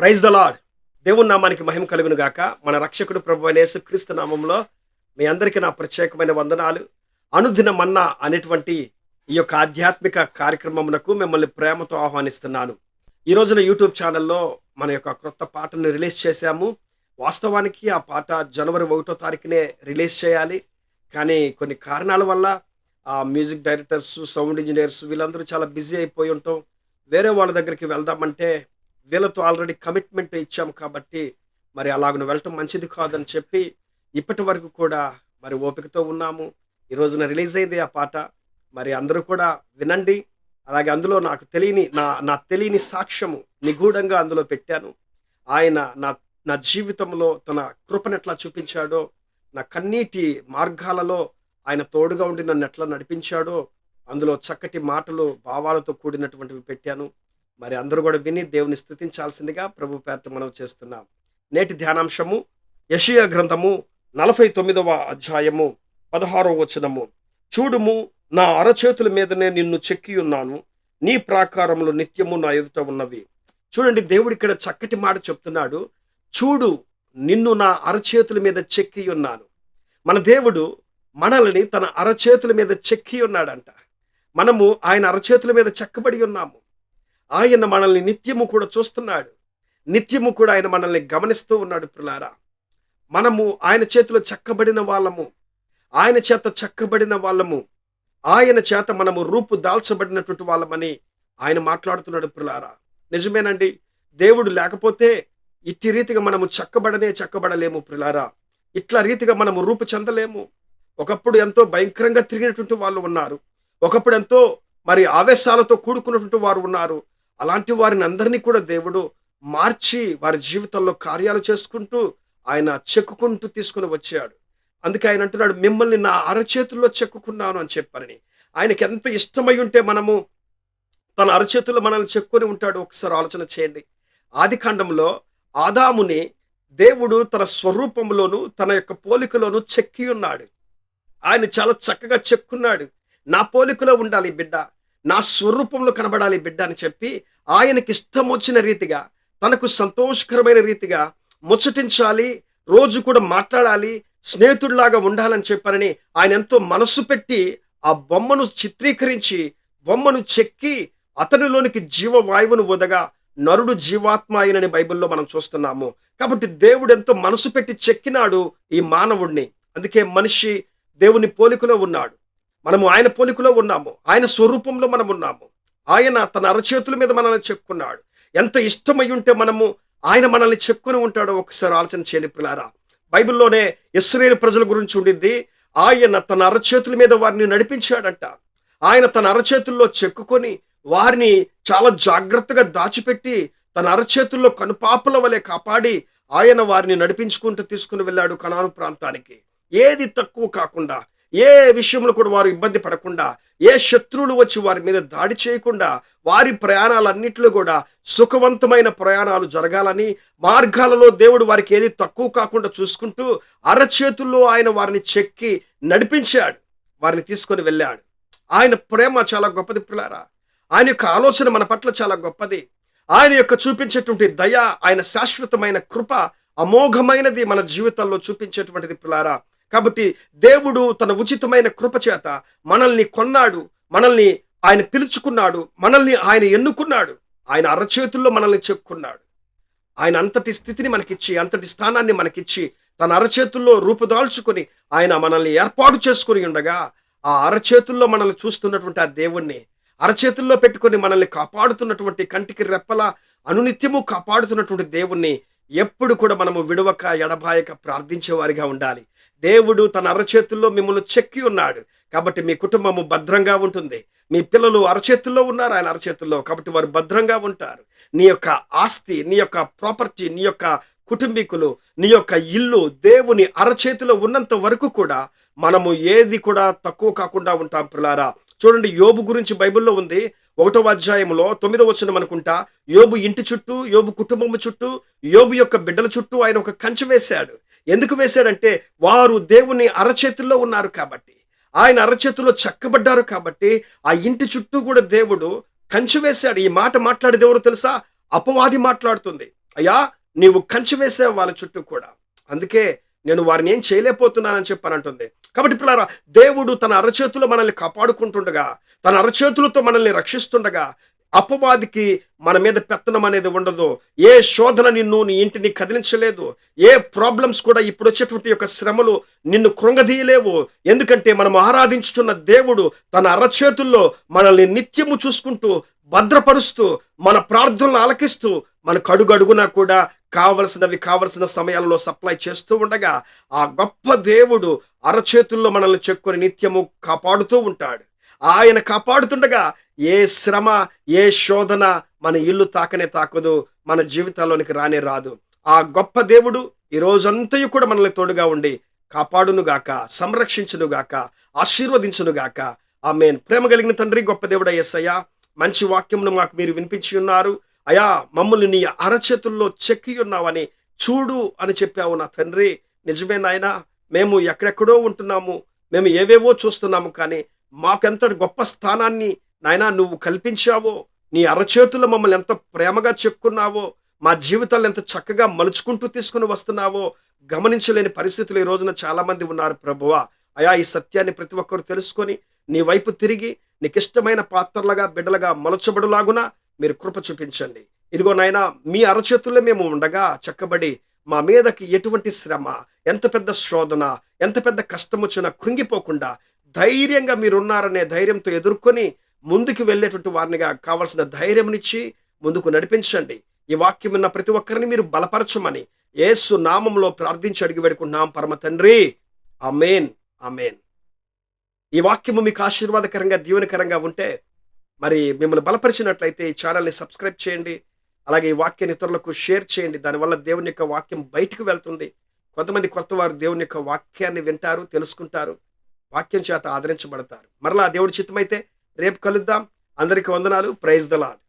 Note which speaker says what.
Speaker 1: Praise the lord దేవుని నామానికి మహిమ కలుగును గాక. మన రక్షకుడు ప్రభు అనేసు క్రీస్తు నామంలో మీ అందరికీ నా ప్రత్యేకమైన వందనాలు. అనుదిన మన్నా అనేటువంటి ఈ యొక్క ఆధ్యాత్మిక కార్యక్రమమునకు మిమ్మల్ని ప్రేమతో ఆహ్వానిస్తున్నాను. ఈ రోజున యూట్యూబ్ ఛానల్లో మన యొక్క క్రొత్త పాటను రిలీజ్ చేశాము. వాస్తవానికి ఆ పాట జనవరి ఒకటో తారీఖునే రిలీజ్ చేయాలి. కానీ కొన్ని కారణాల వల్ల ఆ మ్యూజిక్ డైరెక్టర్స్ సౌండ్ ఇంజనీర్స్ వీళ్ళందరూ చాలా బిజీ అయిపోయి ఉంటాం. వేరే వాళ్ళ దగ్గరికి వెళ్దామంటే వీళ్ళతో ఆల్రెడీ కమిట్మెంట్ ఇచ్చాం కాబట్టి మరి అలాగను వెళ్ళటం మంచిది కాదని చెప్పి ఇప్పటి వరకు కూడా మరి ఓపికతో ఉన్నాము. ఈ రోజున రిలీజ్ అయింది ఆ పాట. మరి అందరూ కూడా వినండి. అలాగే అందులో నాకు తెలియని నా నా తెలియని సాక్ష్యము నిగూఢంగా అందులో పెట్టాను. ఆయన నా నా జీవితంలో తన కృపను ఎట్లా చూపించాడో నా కన్నీటి మార్గాలలో ఆయన తోడుగా ఉండి నన్ను ఎట్లా నడిపించాడో అందులో చక్కటి మాటలు భావాలతో కూడినటువంటివి పెట్టాను. మరి అందరూ కూడా విని దేవుని స్థుతించాల్సిందిగా ప్రభు పేరట మనం చేస్తున్నాం. నేటి ధ్యానాంశము యషియా గ్రంథము నలభై తొమ్మిదవ అధ్యాయము పదహారవ వచనము. చూడుము నా అరచేతుల మీదనే నిన్ను చెక్కి ఉన్నాను. నీ ప్రాకారములు నిత్యము నా ఎదుట ఉన్నవి. చూడండి దేవుడు ఇక్కడ చక్కటి మాట చెప్తున్నాడు. చూడు నిన్ను నా అరచేతుల మీద చెక్కి ఉన్నాను. మన దేవుడు మనల్ని తన అరచేతుల మీద చెక్కి ఉన్నాడంట. మనము ఆయన అరచేతుల మీద చెక్కబడి ఉన్నాము. ఆయన మనల్ని నిత్యము కూడా చూస్తున్నాడు. నిత్యము కూడా ఆయన మనల్ని గమనిస్తూ ఉన్నాడు పిల్లారా. మనము ఆయన చేతిలో చెక్కబడిన వాళ్ళము. ఆయన చేత చెక్కబడిన వాళ్ళము. ఆయన చేత మనము రూపు దాల్చబడినటువంటి వాళ్ళమని ఆయన మాట్లాడుతున్నాడు పిల్లారా. నిజమేనండి. దేవుడు లేకపోతే ఇట్టి రీతిగా మనము చక్కబడనే చెక్కబడలేము పిల్లారా. ఇట్లా రీతిగా మనము రూపు చెందలేము. ఒకప్పుడు ఎంతో భయంకరంగా తిరిగినటువంటి వాళ్ళు ఉన్నారు. ఒకప్పుడు ఎంతో మరి ఆవేశాలతో కూడుకున్నటువంటి వారు ఉన్నారు. అలాంటి వారిని అందరినీ కూడా దేవుడు మార్చి వారి జీవితంలో కార్యాలు చేసుకుంటూ ఆయన చెక్కుకుంటూ తీసుకుని వచ్చాడు. అందుకే ఆయన అంటున్నాడు మిమ్మల్ని నా అరచేతుల్లో చెక్కుకున్నాను అని చెప్పారని ఆయనకి ఎంత ఇష్టమై ఉంటే మనము తన అరచేతుల్లో మనల్ని చెక్కుని ఉంటాడు. ఒకసారి ఆలోచన చేయండి. ఆది కాండంలో ఆదాముని దేవుడు తన స్వరూపంలోను తన యొక్క పోలికలోను చెక్కి ఉన్నాడు. ఆయన చాలా చక్కగా చెక్కున్నాడు. నా పోలికలో ఉండాలి బిడ్డ. నా స్వరూపంలో కనబడాలి బిడ్డ అని చెప్పి ఆయనకి ఇష్టం వచ్చిన రీతిగా తనకు సంతోషకరమైన రీతిగా ముచ్చటించాలి రోజు కూడా మాట్లాడాలి స్నేహితుడిలాగా ఉండాలని చెప్పారని ఆయన ఎంతో మనస్సు పెట్టి ఆ బొమ్మను చిత్రీకరించి బొమ్మను చెక్కి అతనిలోనికి జీవవాయువును వదగా నరుడు జీవాత్మ అయినని బైబిల్లో మనం చూస్తున్నాము. కాబట్టి దేవుడు ఎంతో మనసు పెట్టి చెక్కినాడు ఈ మానవుణ్ణి. అందుకే మనిషి దేవుని పోలికలో ఉన్నాడు. మనము ఆయన పోలికలో ఉన్నాము. ఆయన స్వరూపంలో మనం ఉన్నాము. ఆయన తన అరచేతుల మీద మనల్ని చెక్కున్నాడు. ఎంత ఇష్టమై ఉంటే మనము ఆయన మనల్ని చెక్కుని ఉంటాడో ఒకసారి ఆలోచన చేయని పిల్లారా. బైబిల్లోనే ఇస్రాయేల్ ప్రజల గురించి ఉండింది ఆయన తన అరచేతుల మీద వారిని నడిపించాడంట. ఆయన తన అరచేతుల్లో చెక్కుకొని వారిని చాలా జాగ్రత్తగా దాచిపెట్టి తన అరచేతుల్లో కనుపాపల వలె కాపాడి ఆయన వారిని నడిపించుకుంటూ తీసుకుని వెళ్ళాడు కనాను ప్రాంతానికి. ఏది తక్కువ కాకుండా ఏ విషయంలో కూడా వారు ఇబ్బంది పడకుండా ఏ శత్రువులు వచ్చి వారి మీద దాడి చేయకుండా వారి ప్రయాణాలన్నింటిలో కూడా సుఖవంతమైన ప్రయాణాలు జరగాలని మార్గాలలో దేవుడు వారికి ఏది తక్కువ కాకుండా చూసుకుంటూ అరచేతుల్లో ఆయన వారిని చెక్కి నడిపించాడు వారిని తీసుకొని వెళ్ళాడు. ఆయన ప్రేమ చాలా గొప్పది పిల్లారా. ఆయన యొక్క ఆలోచన మన పట్ల చాలా గొప్పది. ఆయన యొక్క చూపించేటువంటి దయ ఆయన శాశ్వతమైన కృప అమోఘమైనది మన జీవితాల్లో చూపించేటువంటిది పిల్లారా. కాబట్టి దేవుడు తన ఉచితమైన కృపచేత మనల్ని కొన్నాడు మనల్ని ఆయన పిలుచుకున్నాడు మనల్ని ఆయన ఎన్నుకున్నాడు ఆయన అరచేతుల్లో మనల్ని చెక్కున్నాడు. ఆయన అంతటి స్థితిని మనకిచ్చి అంతటి స్థానాన్ని మనకిచ్చి తన అరచేతుల్లో రూపుదాల్చుకొని ఆయన మనల్ని ఏర్పాటు చేసుకుని ఉండగా ఆ అరచేతుల్లో మనల్ని చూస్తున్నటువంటి ఆ దేవుణ్ణి అరచేతుల్లో పెట్టుకొని మనల్ని కాపాడుతున్నటువంటి కంటికి రెప్పల అనునిత్యము కాపాడుతున్నటువంటి దేవుణ్ణి ఎప్పుడు కూడా మనము విడవక ఎడబాయక ప్రార్థించేవారిగా ఉండాలి. దేవుడు తన అరచేతుల్లో మిమ్మల్ని చెక్కి ఉన్నాడు. కాబట్టి మీ కుటుంబము భద్రంగా ఉంటుంది. మీ పిల్లలు అరచేతుల్లో ఉన్నారు ఆయన అరచేతుల్లో. కాబట్టి వారు భద్రంగా ఉంటారు. నీ యొక్క ఆస్తి నీ యొక్క ప్రాపర్టీ నీ యొక్క కుటుంబీకులు నీ యొక్క ఇల్లు దేవుని అరచేతిలో ఉన్నంత వరకు కూడా మనము ఏది కూడా తక్కువ కాకుండా ఉంటాం పిల్లారా చూడండి యోబు గురించి బైబిల్లో ఉంది. ఒకటో అధ్యాయంలో తొమ్మిదో వచ్చిన అనుకుంటా యోబు ఇంటి చుట్టూ యోబు కుటుంబం చుట్టూ యోబు యొక్క బిడ్డల చుట్టూ ఆయన ఒక కంచె వేశాడు. ఎందుకు వేశాడంటే వారు దేవుని అరచేతుల్లో ఉన్నారు కాబట్టి. ఆయన అరచేతుల్లో చక్కబడ్డారు కాబట్టి ఆ ఇంటి చుట్టూ కూడా దేవుడు కంచె వేశాడు. ఈ మాట మాట్లాడేది ఎవరు తెలుసా? అపవాది మాట్లాడుతుంది. అయ్యా నీవు కంచి వేసావు వాళ్ళ చుట్టూ కూడా. అందుకే నేను వారిని ఏం చేయలేకపోతున్నానని చెప్పని అంటుంది కాబట్టి పిల్లరా దేవుడు తన అరచేతులు మనల్ని కాపాడుకుంటుండగా తన అరచేతులతో మనల్ని రక్షిస్తుండగా అపవాదికి మన మీద పెత్తనం అనేది ఉండదు. ఏ శోధన నిన్ను నీ ఇంటిని కదిలించలేదు. ఏ ప్రాబ్లమ్స్ కూడా ఇప్పుడు వచ్చేటువంటి యొక్క శ్రమలు నిన్ను కృంగదీయలేవు. ఎందుకంటే మనం ఆరాధించుతున్న దేవుడు తన అరచేతుల్లో మనల్ని నిత్యము చూసుకుంటూ భద్రపరుస్తూ మన ప్రార్థనలు ఆలకిస్తూ మన అడుగడుగునా కూడా కావలసినవి కావలసిన సమయాల్లో సప్లై చేస్తూ ఉండగా ఆ గొప్ప దేవుడు అరచేతుల్లో మనల్ని చెక్కుని నిత్యము కాపాడుతూ ఉంటాడు. ఆయన కాపాడుతుండగా ఏ శ్రమ ఏ శోధన మన ఇల్లు తాకనే తాకదు మన జీవితాల్లోనికి రానే రాదు. ఆ గొప్ప దేవుడు ఈ రోజంతయు కూడా మనల్ని తోడుగా ఉండి కాపాడునుగాక సంరక్షించునుగాక ఆశీర్వదించునుగాక ఆ మేన్ ప్రేమ కలిగిన తండ్రి గొప్ప దేవుడ ఎస్సయ్యా మంచి వాక్యమును మాకు మీరు వినిపించి ఉన్నారు. అయా మమ్మల్ని నీ అరచేతుల్లో చెక్కి ఉన్నావని చూడు అని చెప్పావు నా తండ్రి. నిజమే నాయనా మేము ఎక్కడెక్కడో ఉంటున్నాము. మేము ఏవేవో చూస్తున్నాము కానీ మాకెంత గొప్ప స్థానాన్ని నాయనా నువ్వు కల్పించావో నీ అరచేతులు మమ్మల్ని ఎంత ప్రేమగా చెక్కున్నావో మా జీవితాలు ఎంత చక్కగా మలుచుకుంటూ తీసుకుని వస్తున్నావో గమనించలేని పరిస్థితులు ఈ రోజున చాలామంది ఉన్నారు ప్రభువా. అయా ఈ సత్యాన్ని ప్రతి ఒక్కరు తెలుసుకొని నీ వైపు తిరిగి నీకు ఇష్టమైన పాత్రలుగా బిడ్డలుగా మలచబడులాగున మీరు కృప చూపించండి. ఇదిగో నాయనా మీ అరచేతుల్లో మేము ఉండగా చక్కబడి మా మీదకి ఎటువంటి శ్రమ ఎంత పెద్ద శోధన ఎంత పెద్ద కష్టం వచ్చినా కృంగిపోకుండా ధైర్యంగా మీరున్నారనే ధైర్యంతో ఎదుర్కొని ముందుకు వెళ్ళేటువంటి వారినిగా కావాల్సిన ధైర్యంనిచ్చి ముందుకు నడిపించండి. ఈ వాక్యం ఉన్న ప్రతి ఒక్కరిని మీరు బలపరచమని యేసు నామంలో ప్రార్థించి అడిగి పెడుకున్నాం పరమ తండ్రి అమేన్ అమేన్ ఈ వాక్యము మీకు ఆశీర్వాదకరంగా దీవెనకరంగా ఉంటే మరి మిమ్మల్ని బలపరిచినట్లయితే ఈ ఛానల్ని సబ్స్క్రైబ్ చేయండి. అలాగే ఈ వాక్యాన్ని ఇతరులకు షేర్ చేయండి. దానివల్ల దేవుని యొక్క వాక్యం బయటకు వెళ్తుంది. కొంతమంది కొత్త వారు దేవుని యొక్క వాక్యాన్ని వింటారు తెలుసుకుంటారు వాక్యం చేత ఆదరించబడతారు. మరలా దేవుడి చిత్తమైతే రేపు కలుద్దాం. అందరికీ వందనాలు. Praise the lord